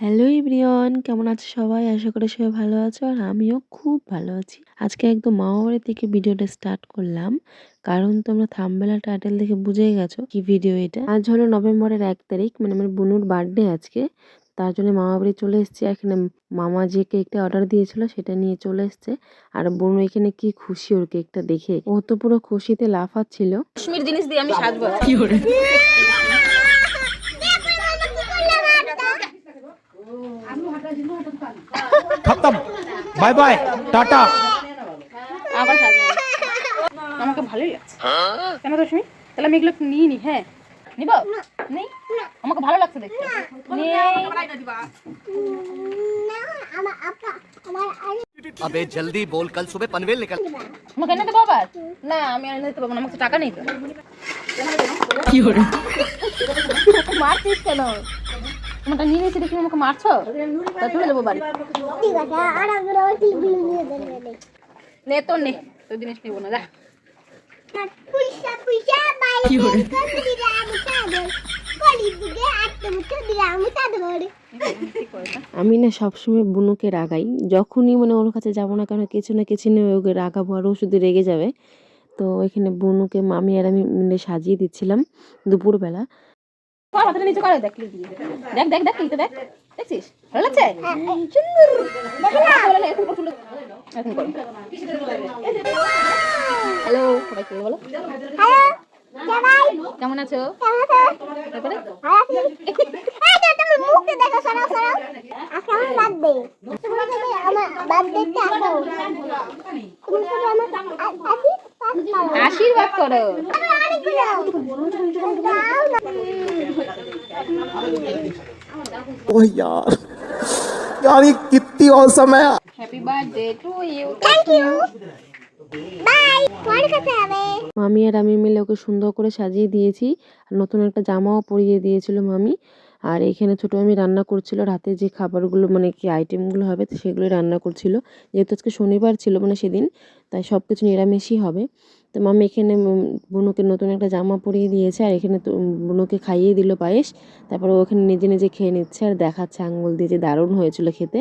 Hello everyone কেমন আছো সবাই? আশা করি সবাই ভালো আছো আর আমিও খুব ভালো আছি। আজকে একদম মামা বাড়ি থেকে ভিডিওটা স্টার্ট করলাম। কারণ তোমরা থামবেলা টাইটেল দেখে বুঝেই গেছো কি ভিডিও এটা। আজ হলো নভেম্বরের এক তারিখ মানে আমার বুনুর বার্থডে আজকে। তার জন্য মামা বাড়ি চলে এসেছি। এখানে মামা যে কেকটা অর্ডার দিয়েছিল সেটা নিয়ে চলে এসছে। আর বোনু এখানে কি খুশি ওর কেকটা দেখে। ও তো পুরো খুশিতে লাফাচ্ছিল। কাশ্মীর জিনিস দিয়ে আমি সাজবো। খতম। Bye bye tata. আবার আমাকে ভালোই লাগছে। কেন দশমী তাহলে আমি এগুলো নিই নি হ্যাঁ? নিব? নেই? আমাকে ভালো লাগছে দেখতে। আবে জলদি বল কাল সুবে পনভেল নিকল। আমাকে এনে দেবো আবার? না আমি এনে দিতে পারব না আমাকে টাকা নেই তো। কি হলো? মারছিস কেন? নিয়ে নিয়েছি দেখি আমাকে মারছো? তা তুলে দেবো বাড়ি। ঠিক আছে আর আমরা টিভি নিয়ে দেবো নে তোর নে তোর জিনিস নেব না যা। দিলাম সাদর আমি না সবসময় বুনুকে রাগাই। যখনই মানে ওর কাছে যাব না কেন কিছু না কিছু নিয়ে ওকে রাগাবো আর ও শুধু রেগে যাবে। তো এখানে বুনুকে মামি আর আমি মিলে সাজিয়ে দিচ্ছিলাম দুপুরবেলা। কর মাথাটা নিচু করে দেখ দিয়ে দেখ দেখ দেখ ক্লিপটা দেখ। দেখছিস? ভালো লাগছে? সুন্দর। দেখো না বলে না এখন করো হ্যালো সবাই কেমন আছো? কেমন তারপরে? আশীর্বাদ করো। ओह यार यार ये कितनी औसम है happy birthday to you thank you bye পরে কথা হবে মামি আর আমি মিলে ওকে সুন্দর করে সাজিয়ে দিয়েছি আর নতুন একটা জামাও পরিয়ে দিয়েছিল মামি আর এখানে ছোটো আমি রান্না করছিল। রাতে যে খাবারগুলো মানে কি আইটেমগুলো হবে সেগুলো রান্না করছিল। যেহেতু আজকে শনিবার ছিল মানে সেদিন, তাই সব কিছু নিরামিষই হবে। তো মামি এখানে বুনুকে নতুন একটা জামা পরিয়ে দিয়েছে, আর এখানে বুনুকে খাইয়ে দিল পায়েস। তারপরে ওখানে নিজে নিজে খেয়ে নিচ্ছে আর দেখাচ্ছে আঙুল দিয়ে যে দারুণ হয়েছিল খেতে।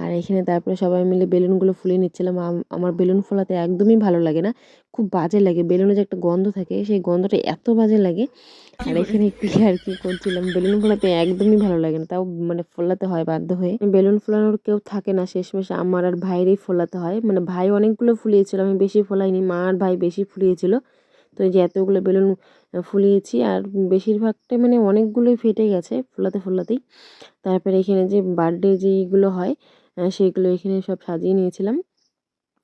আর এখানে তারপরে সবাই মিলে বেলুনগুলো ফুলিয়ে নিচ্ছিলাম। আম- আমার বেলুন ফোলাতে একদমই ভালো লাগে না। খুব বাজে লাগে। বেলুনে যে একটা গন্ধ থাকে, সেই গন্ধটা এত বাজে লাগে। আর এখানে একটু আর কি করছিলাম। বেলুন ফোলাতে একদমই ভালো লাগে না। তাও মানে ফোলাতে হয় বাধ্য হয়ে। বেলুন ফোলানোর কেউ থাকে না শেষমেশ। আমার আর ভাইয়েরই ফোলাতে হয়। মানে ভাই অনেকগুলো ফুলিয়েছিল। আমি বেশি ফোলাইনি। মা আর ভাই বেশি ফুলিয়েছিল। তো এই যে এতগুলো বেলুন ফুলিয়েছি। আর বেশিরভাগটা মানে অনেকগুলোই ফেটে গেছে। ফোলাতে ফোলাতেই। তারপরে এখানে যে বার্থডে যেইগুলো হয় আহ, সেইগুলো এখানে সব সাজিয়ে নিয়েছিলাম।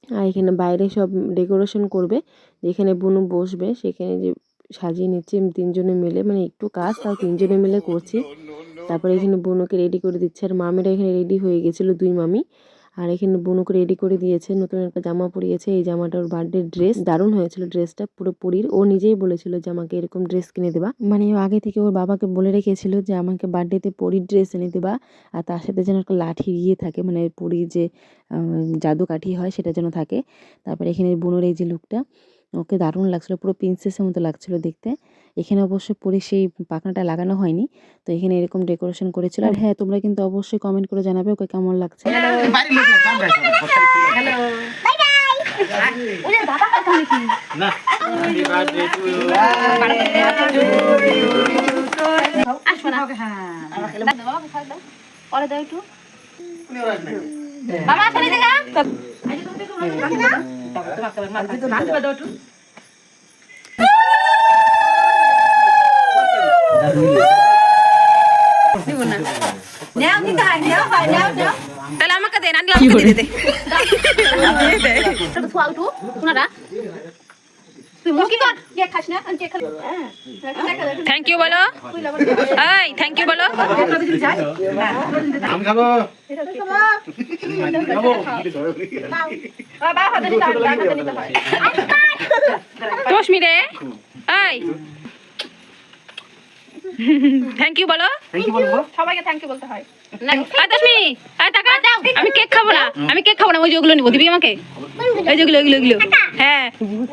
আর এখানে বাইরে সব ডেকোরেশন করবে যেখানে বুনু বসবে সেখানে যে সাজিয়ে নিচ্ছি তিনজনে মিলে মানে একটু কাজ তাও তিনজনে মিলে করছি। তারপরে এখানে বুনুকে রেডি করে দিচ্ছে আর মামিরা এখানে রেডি হয়ে গেছিল দুই মামি। আর এখানে বুনুকে রেডি করে দিয়েছে, নতুন একটা জামা পরিয়েছে, এই জামাটা ওর বার্থডে ড্রেস দারুণ হয়েছিল ড্রেসটা পুরো পরির। ও নিজেই বলেছিল যে আমাকে এরকম ড্রেস কিনে দেবা। মানে ও আগে থেকে ওর বাবাকে বলে রেখেছিল যে আমাকে বার্থডেতে পরির ড্রেস এনে দেবা, আর তার সাথে যেন একটা লাঠি ইয়ে থাকে মানে পরি যে জাদু কাঠি হয় সেটা যেন থাকে। তারপরে এখানে বুনোর এই যে লুকটা ওকে দারুণ লাগছিল, পুরো প্রিন্সেসের মতো লাগছিল দেখতে। এখানে অবশ্য পরে সেই পাখনাটা লাগানো হয়নি। তো এখানে এরকম ডেকোরেশন করেছিল। আর হ্যাঁ তোমরা কিন্তু অবশ্যই কমেন্ট করে জানাবে ওকে কেমন লাগছে। পরে দাও একটু। বাবা আসলে দেখা তাহলে আমাকে দেন আন্টি আমাকে দিয়ে দে আমি থ্যাংক ইউ বলো। এই থ্যাংক ইউ বলো। রশ্মি রে এই। থ্যাংক ইউ বলো। সবাইকে থ্যাংক ইউ বলতে হয়। আমি কেক খাব না। আমি কেক খাব না ওই যে ওগুলো নিবো। দিবি আমাকে? ওই যেগুলো ওগুলো ওগুলো হ্যাঁ।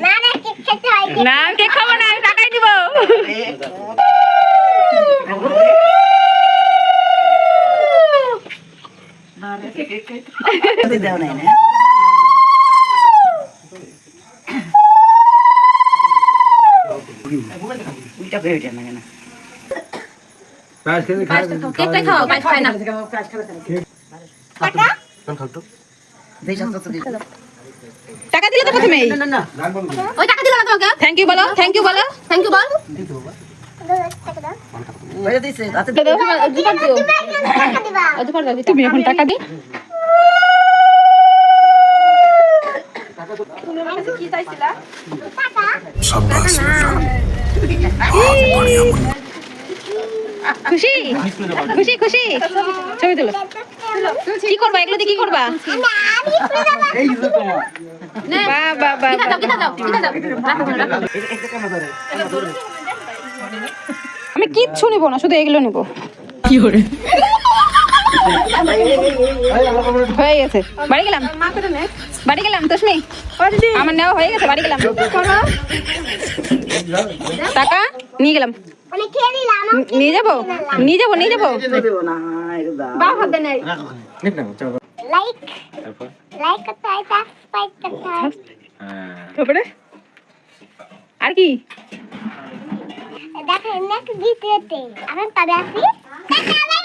না না কেক খেতে হয় না আমি কেক খাব না আমি টাকাই দিব। পায়েস খায় না টাকা? দিলে তো প্রথমে ওই টাকা দিল না তোমাকে? থ্যাংক ইউ বলো। থ্যাংক ইউ বলো। থ্যাংক ইউ বল। তুমি এখন টাকা দি। খুশি? খুশি খুশি? ছবি তুলো। কি করবা? এগুলো দিয়ে কি করবা? বাহ আমি কিচ্ছু নিব না শুধু এগুলো নিব। কি করে? হয়ে গেছে। বাড়ি গেলাম? বাড়ি গেলাম তসমি? আমার নেওয়া হয়ে গেছে বাড়ি গেলাম। টাকা নিয়ে গেলাম। মানে নিয়ে যাব? নিয়ে যাব নিয়ে যাব? লাইক লাইক করতে হয় সাবস্ক্রাইব করতে হয়। তারপরে? আর কি? দেখেন নেক্সট ভিডিওতে আমি তবে আসি। টাটা